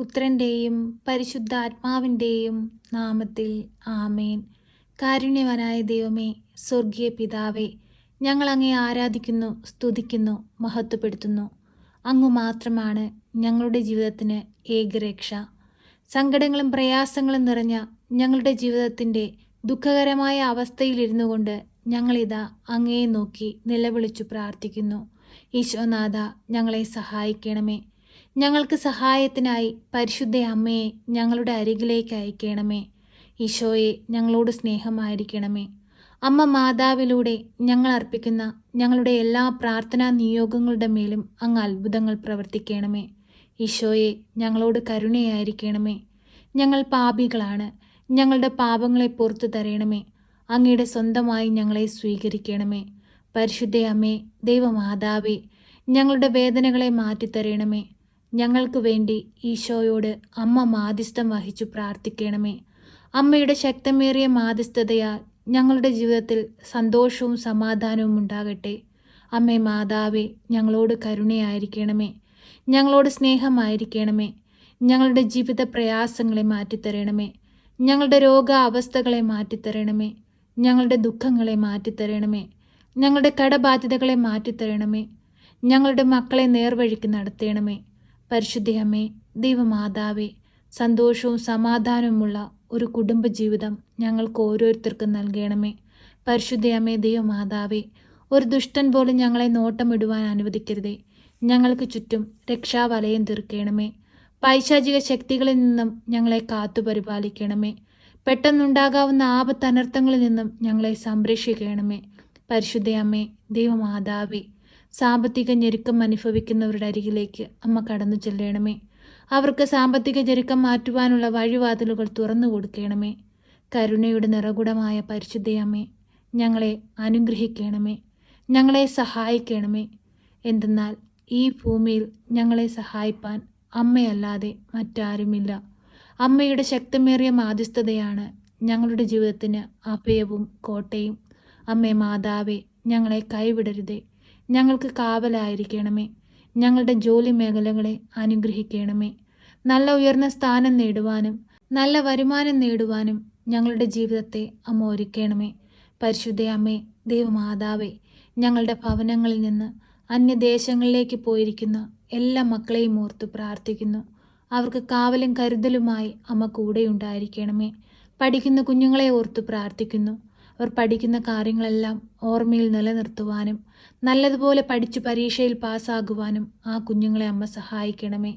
പുത്രന്റെയും പരിശുദ്ധാത്മാവിന്റെയും നാമത്തിൽ ആമേൻ. കാരുണ്യവനായ ദൈവമേ സ്വർഗീയ പിതാവേ ഞങ്ങൾ അങ്ങേ ആരാധിക്കുന്നു സ്തുതിക്കുന്നു മഹത്വപ്പെടുത്തുന്നു. അങ്ങു മാത്രമാണ് ഞങ്ങളുടെ ജീവിതത്തിന് ഏകരക്ഷ. സങ്കടങ്ങളും പ്രയാസങ്ങളും നിറഞ്ഞ ഞങ്ങളുടെ ജീവിതത്തിന്റെ ദുഃഖകരമായ അവസ്ഥയിലിരുന്നു കൊണ്ട് ഞങ്ങളിതാ അങ്ങയെ നോക്കി നിലവിളിച്ചു പ്രാർത്ഥിക്കുന്നു. ഈശോനാഥ ഞങ്ങളെ സഹായിക്കണമേ. ഞങ്ങൾക്ക് സഹായത്തിനായി പരിശുദ്ധ അമ്മയെ ഞങ്ങളുടെ അരികിലേക്ക് അയക്കണമേ. ഈശോയെ ഞങ്ങളോട് സ്നേഹമായിരിക്കണമേ. അമ്മ മാതാവിലൂടെ ഞങ്ങൾ അർപ്പിക്കുന്ന ഞങ്ങളുടെ എല്ലാ പ്രാർത്ഥനാ നിയോഗങ്ങളുടെ മേലും അങ്ങ് അത്ഭുതങ്ങൾ പ്രവർത്തിക്കണമേ. ഈശോയെ ഞങ്ങളോട് കരുണയായിരിക്കണമേ. ഞങ്ങൾ പാപികളാണ്. ഞങ്ങളുടെ പാപങ്ങളെ പുറത്തു തരണമേ. അങ്ങയുടെ സ്വന്തമായി ഞങ്ങളെ സ്വീകരിക്കണമേ. പരിശുദ്ധ അമ്മേ ദൈവമാതാവേ ഞങ്ങളുടെ വേദനകളെ മാറ്റിത്തരണമേ. ഞങ്ങൾക്ക് വേണ്ടി ഈശോയോട് അമ്മ മാധ്യസ്ഥം വഹിച്ചു പ്രാർത്ഥിക്കണമേ. അമ്മയുടെ ശക്തമേറിയ മാധ്യസ്ഥതയാൽ ഞങ്ങളുടെ ജീവിതത്തിൽ സന്തോഷവും സമാധാനവും ഉണ്ടാകട്ടെ. അമ്മേ മാതാവേ ഞങ്ങളോട് കരുണയായിരിക്കണമേ. ഞങ്ങളോട് സ്നേഹമായിരിക്കണമേ. ഞങ്ങളുടെ ജീവിത പ്രയാസങ്ങളെ മാറ്റിത്തരണമേ. ഞങ്ങളുടെ രോഗാവസ്ഥകളെ മാറ്റിത്തരണമേ. ഞങ്ങളുടെ ദുഃഖങ്ങളെ മാറ്റിത്തരണമേ. ഞങ്ങളുടെ കടബാധ്യതകളെ മാറ്റിത്തരണമേ. ഞങ്ങളുടെ മക്കളെ നേർവഴിക്ക് നടത്തണമേ. പരിശുദ്ധയമ്മേ ദൈവമാതാവേ സന്തോഷവും സമാധാനവുമുള്ള ഒരു കുടുംബജീവിതം ഞങ്ങൾക്ക് ഓരോരുത്തർക്കും നൽകണമേ. പരിശുദ്ധയമ്മേ ദൈവമാതാവേ ഒരു ദുഷ്ടൻ പോലും ഞങ്ങളെ നോട്ടമിടുവാൻ അനുവദിക്കരുതേ. ഞങ്ങൾക്ക് ചുറ്റും രക്ഷാവലയം തീർക്കണമേ. പൈശാചിക ശക്തികളിൽ നിന്നും ഞങ്ങളെ കാത്തു പരിപാലിക്കണമേ. പെട്ടെന്നുണ്ടാകാവുന്ന ആപത്തനർത്ഥങ്ങളിൽ നിന്നും ഞങ്ങളെ സംരക്ഷിക്കണമേ. പരിശുദ്ധയമ്മേ ദൈവമാതാവേ സാമ്പത്തിക ഞെരുക്കം അനുഭവിക്കുന്നവരുടെ അരികിലേക്ക് അമ്മ കടന്നു ചെല്ലണമേ. അവർക്ക് സാമ്പത്തിക ഞെരുക്കം മാറ്റുവാനുള്ള വഴിവാതിലുകൾ തുറന്നു കൊടുക്കണമേ. കരുണയുടെ നിറകുടമായ പരിശുദ്ധയമ്മേ ഞങ്ങളെ അനുഗ്രഹിക്കണമേ. ഞങ്ങളെ സഹായിക്കണമേ. എന്തെന്നാൽ ഈ ഭൂമിയിൽ ഞങ്ങളെ സഹായിപ്പാൻ അമ്മയല്ലാതെ മറ്റാരുമില്ല. അമ്മയുടെ ശക്തമേറിയ മാധ്യസ്ഥതയാണ് ഞങ്ങളുടെ ജീവിതത്തിന് അഭയവും കോട്ടയും. അമ്മേ മാതാവേ ഞങ്ങളെ കൈവിടരുതേ. ഞങ്ങൾക്ക് കാവലായിരിക്കണമേ. ഞങ്ങളുടെ ജോലി മേഖലകളെ അനുഗ്രഹിക്കണമേ. നല്ല ഉയർന്ന സ്ഥാനം നേടുവാനും നല്ല വരുമാനം നേടുവാനും ഞങ്ങളുടെ ജീവിതത്തെ അമ്മ ഒരുക്കണമേ പരിശുദ്ധ അമ്മേ ദൈവമാതാവേ ഞങ്ങളുടെ ഭവനങ്ങളിൽ നിന്ന് അന്യദേശങ്ങളിലേക്ക് പോയിരിക്കുന്ന എല്ലാ മക്കളെയും ഓർത്ത് പ്രാർത്ഥിക്കുന്നു. അവർക്ക് കാവലും കരുതലുമായി അമ്മ കൂടെയുണ്ടായിരിക്കണമേ പഠിക്കുന്ന കുഞ്ഞുങ്ങളെ ഓർത്ത് പ്രാർത്ഥിക്കുന്നു. അവർ പഠിക്കുന്ന കാര്യങ്ങളെല്ലാം ഓർമ്മയിൽ നിലനിർത്തുവാനും നല്ലതുപോലെ പഠിച്ചു പരീക്ഷയിൽ പാസ്സാകുവാനും ആ കുഞ്ഞുങ്ങളെ അമ്മ സഹായിക്കണമേ.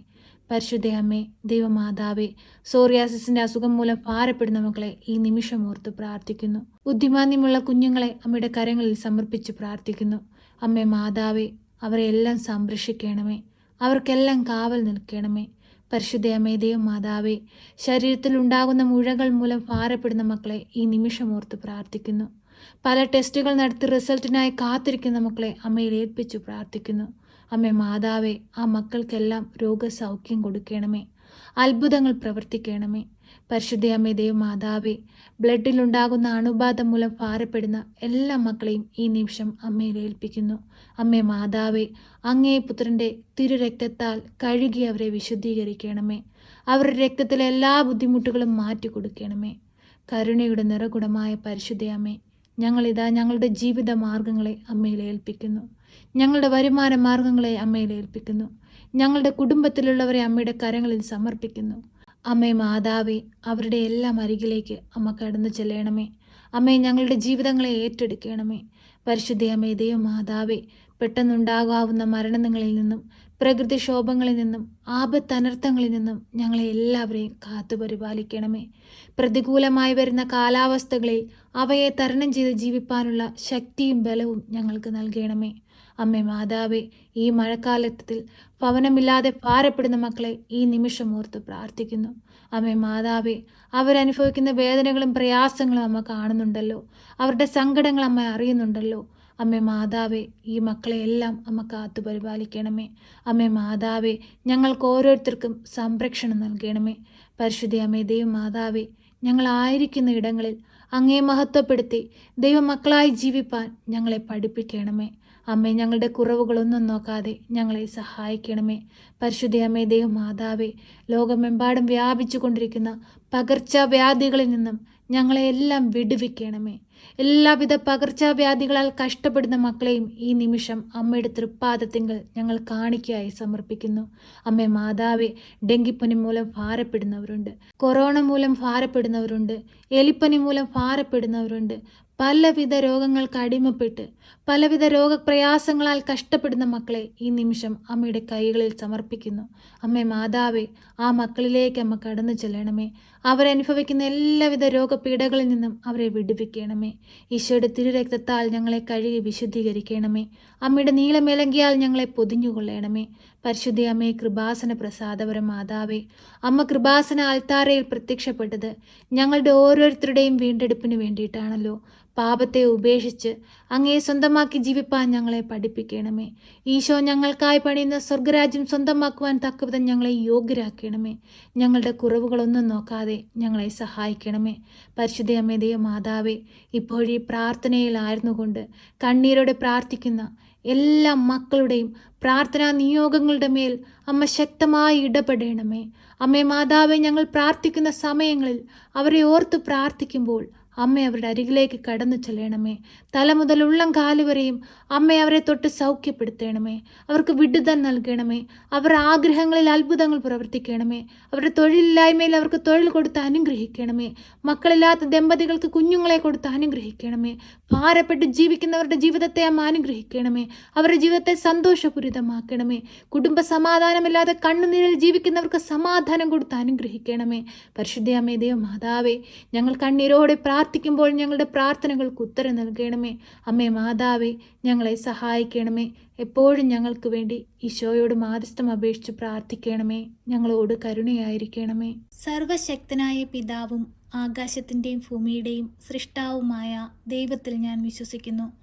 പരിശുദ്ധ അമ്മേ ദൈവമാതാവേ സോറിയാസിസിന്റെ അസുഖം മൂലം ഭാരപ്പെടുന്ന മക്കളെ ഈ നിമിഷം ഓർത്ത് പ്രാർത്ഥിക്കുന്നു. ബുദ്ധിമാന്യമുള്ള കുഞ്ഞുങ്ങളെ അമ്മയുടെ കരങ്ങളിൽ സമർപ്പിച്ച് പ്രാർത്ഥിക്കുന്നു. അമ്മേ മാതാവേ അവരെ എല്ലാം സംരക്ഷിക്കണമേ. അവർക്കെല്ലാം കാവൽ നിൽക്കണമേ. പരിശുദ്ധ അമ്മേ ദൈവമാതാവേ ശരീരത്തിൽ ഉണ്ടാകുന്ന മുഴകൾ മൂലം ഭാരപ്പെടുന്ന മക്കളെ ഈ നിമിഷം ഓർത്ത് പ്രാർത്ഥിക്കുന്നു. പല ടെസ്റ്റുകൾ നടത്തി റിസൾട്ടിനായി കാത്തിരിക്കുന്ന മക്കളെ അമ്മയിൽ ഏൽപ്പിച്ചു പ്രാർത്ഥിക്കുന്നു. അമ്മേ മാതാവേ ആ മക്കൾക്കെല്ലാം രോഗസൗഖ്യം കൊടുക്കണമേ. അത്ഭുതങ്ങൾ പ്രവർത്തിക്കണമേ. പരിശുദ്ധ അമ്മേ ദൈവമാതാവേ ബ്ലഡിലുണ്ടാകുന്ന അണുബാധ മൂലം ഭാരപ്പെടുന്ന എല്ലാ മക്കളെയും ഈ നിമിഷം അമ്മയിൽ ഏൽപ്പിക്കുന്നു. അമ്മേ മാതാവേ അങ്ങേ പുത്രന്റെ തിരുരക്തത്താൽ കഴുകി അവരെ വിശുദ്ധീകരിക്കണമേ. അവരുടെ രക്തത്തിലെ എല്ലാ ബുദ്ധിമുട്ടുകളും മാറ്റി കൊടുക്കണമേ. കരുണയുടെ നിറകുടമായ പരിശുദ്ധ അമ്മേ ഞങ്ങളിതാ ഞങ്ങളുടെ ജീവിത മാർഗങ്ങളെ അമ്മയിൽ ഏൽപ്പിക്കുന്നു. ഞങ്ങളുടെ വരുമാന മാർഗങ്ങളെ അമ്മയിൽ ഏൽപ്പിക്കുന്നു. ഞങ്ങളുടെ കുടുംബത്തിലുള്ളവരെ അമ്മയുടെ കരങ്ങളിൽ സമർപ്പിക്കുന്നു. അമ്മേ മാതാവേ അവരുടെ എല്ലാം അരികിലേക്ക് അമ്മ കടന്നു ചെല്ലണമേ. അമ്മേ ഞങ്ങളുടെ ജീവിതങ്ങളെ ഏറ്റെടുക്കണമേ. പരിശുദ്ധ അമ്മേ ദൈവ മാതാവേ പെട്ടെന്നുണ്ടാകാവുന്ന മരണങ്ങളിൽ നിന്നും പ്രകൃതിക്ഷോഭങ്ങളിൽ നിന്നും ആപത്തനർത്ഥങ്ങളിൽ നിന്നും ഞങ്ങളെ എല്ലാവരെയും കാത്തു പരിപാലിക്കണമേ. പ്രതികൂലമായി വരുന്ന കാലാവസ്ഥകളിൽ അവയെ തരണം ചെയ്ത് ജീവിപ്പാനുള്ള ശക്തിയും ബലവും ഞങ്ങൾക്ക് നൽകണമേ. അമ്മേ മാതാവേ ഈ മഴക്കാലത്തിൽ ഭവനമില്ലാതെ ഭാരപ്പെടുന്ന മക്കളെ ഈ നിമിഷം ഓർത്ത് പ്രാർത്ഥിക്കുന്നു. അമ്മേ മാതാവേ അവരനുഭവിക്കുന്ന വേദനകളും പ്രയാസങ്ങളും അമ്മ കാണുന്നുണ്ടല്ലോ. അവരുടെ സങ്കടങ്ങൾ അമ്മ അറിയുന്നുണ്ടല്ലോ. അമ്മേ മാതാവേ ഈ മക്കളെ എല്ലാം അമ്മ കാത്തു പരിപാലിക്കണമേ. അമ്മേ മാതാവേ ഞങ്ങൾക്ക് ഓരോരുത്തർക്കും സംരക്ഷണം നൽകണമേ. പരിശുദ്ധി അമ്മേ ദൈവം മാതാവേ ഞങ്ങളായിരിക്കുന്ന ഇടങ്ങളിൽ അങ്ങേ മഹത്വപ്പെടുത്തി ദൈവമക്കളായി ജീവിപ്പാൻ ഞങ്ങളെ പഠിപ്പിക്കണമേ. അമ്മേ ഞങ്ങളുടെ കുറവുകളൊന്നും നോക്കാതെ ഞങ്ങളെ സഹായിക്കണമേ. പരിശുദ്ധ അമ്മേ ദൈവമാതാവേ ലോകമെമ്പാടും വ്യാപിച്ചു കൊണ്ടിരിക്കുന്ന പകർച്ചവ്യാധികളിൽ നിന്നും ഞങ്ങളെ എല്ലാം വിടുവിക്കണമേ. എല്ലാവിധ പകർച്ചവ്യാധികളാൽ കഷ്ടപ്പെടുന്ന മക്കളെയും ഈ നിമിഷം അമ്മയുടെ തൃപ്പാദത്തിങ്കൽ ഞങ്ങൾ കാണിക്കായി സമർപ്പിക്കുന്നു. അമ്മേ മാതാവെ ഡെങ്കിപ്പനി മൂലം ഭാരപ്പെടുന്നവരുണ്ട് കൊറോണ മൂലം ഭാരപ്പെടുന്നവരുണ്ട് എലിപ്പനി മൂലം ഭാരപ്പെടുന്നവരുണ്ട്. പലവിധ രോഗങ്ങൾക്ക് അടിമപ്പെട്ട് പലവിധ രോഗപ്രയാസങ്ങളാൽ കഷ്ടപ്പെടുന്ന മക്കളെ ഈ നിമിഷം അമ്മയുടെ കൈകളിൽ സമർപ്പിക്കുന്നു. അമ്മ മാതാവേ ആ മക്കളിലേക്ക് അമ്മ കടന്നു ചെല്ലണമേ. അവരനുഭവിക്കുന്ന എല്ലാവിധ രോഗപീഠകളിൽ നിന്നും അവരെ വിടുവിക്കണമേ. ഈശോയുടെ തിരുരക്തത്താൽ ഞങ്ങളെ കഴുകി വിശുദ്ധീകരിക്കണമേ. അമ്മയുടെ നീളമേലങ്കിയാൽ ഞങ്ങളെ പൊതിഞ്ഞുകൊള്ളണമേ. പരിശുദ്ധി അമ്മേ കൃപാസന പ്രസാദപര മാതാവേ അമ്മ കൃപാസന ആൽത്താരയിൽ പ്രത്യക്ഷപ്പെട്ടത് ഞങ്ങളുടെ ഓരോരുത്തരുടെയും വീണ്ടെടുപ്പിന് വേണ്ടിയിട്ടാണല്ലോ. പാപത്തെ ഉപേക്ഷിച്ച് അങ്ങയെ സ്വന്തമാക്കി ജീവിപ്പാൻ ഞങ്ങളെ പഠിപ്പിക്കണമേ. ഈശോ ഞങ്ങൾക്കായി പണിയുന്ന സ്വർഗരാജ്യം സ്വന്തമാക്കുവാൻ തക്കവിധം ഞങ്ങളെ യോഗ്യരാക്കണമേ. ഞങ്ങളുടെ കുറവുകളൊന്നും നോക്കാതെ ഞങ്ങളെ സഹായിക്കണമേ. പരിശുദ്ധ അമ്മേതയോ മാതാവേ ഇപ്പോഴീ പ്രാർത്ഥനയിലായിരുന്നു കൊണ്ട് കണ്ണീരോടെ പ്രാർത്ഥിക്കുന്ന എല്ലാ മക്കളുടെയും പ്രാർത്ഥനാ നിയോഗങ്ങളുടെ മേൽ അമ്മ ശക്തമായി ഇടപെടണമേ. അമ്മേ മാതാവെ ഞങ്ങൾ പ്രാർത്ഥിക്കുന്ന സമയങ്ങളിൽ അവരെ ഓർത്ത് പ്രാർത്ഥിക്കുമ്പോൾ അമ്മ അവരുടെ അരികിലേക്ക് കടന്നു ചെല്ലണമേ. തല മുതൽ ഉള്ളം കാലുവരെയും അമ്മ അവരെ തൊട്ട് സൗഖ്യപ്പെടുത്തണമേ. അവർക്ക് വിടുതൽ നൽകണമേ. അവർ ആഗ്രഹങ്ങളിൽ അത്ഭുതങ്ങൾ പ്രവർത്തിക്കണമേ. അവരുടെ തൊഴിലില്ലായ്മയിൽ അവർക്ക് തൊഴിൽ കൊടുത്ത് അനുഗ്രഹിക്കണമേ. മക്കളില്ലാത്ത ദമ്പതികൾക്ക് കുഞ്ഞുങ്ങളെ കൊടുത്ത് അനുഗ്രഹിക്കണമേ. ഭാരപ്പെട്ട് ജീവിക്കുന്നവരുടെ ജീവിതത്തെ അമ്മ അനുഗ്രഹിക്കണമേ. അവരുടെ ജീവിതത്തെ സന്തോഷപൂരിതമാക്കണമേ. കുടുംബ സമാധാനമില്ലാതെ കണ്ണുനീരിൽ ജീവിക്കുന്നവർക്ക് സമാധാനം കൊടുത്ത് അനുഗ്രഹിക്കണമേ. പരിശുദ്ധ അമ്മേ ദൈവ മാതാവേ ഞങ്ങൾ കണ്ണീരോടെ പ്രാർത്ഥിക്കുമ്പോൾ ഞങ്ങളുടെ പ്രാർത്ഥനകൾക്ക് ഉത്തരം നൽകണമേ. അമ്മേ മാതാവേ ഞങ്ങളെ സഹായിക്കണമേ. എപ്പോഴും ഞങ്ങൾക്ക് വേണ്ടി ഈശോയോട് മാധ്യസ്ഥം അപേക്ഷിച്ച് പ്രാർത്ഥിക്കണമേ. ഞങ്ങളോട് കരുണയായിരിക്കണമേ. സർവശക്തനായ പിതാവും ആകാശത്തിന്റെയും ഭൂമിയുടെയും സൃഷ്ടാവുമായ ദൈവത്തിൽ ഞാൻ വിശ്വസിക്കുന്നു.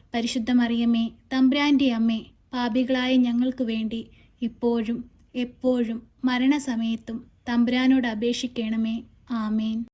പരിശുദ്ധ മറിയമ്മേ തമ്പ്രാന്റെ അമ്മേ പാപികളായ ഞങ്ങൾക്ക് വേണ്ടി ഇപ്പോഴും എപ്പോഴും മരണസമയത്തും തമ്പ്രാനോട് അപേക്ഷിക്കണമേ. ആമേൻ.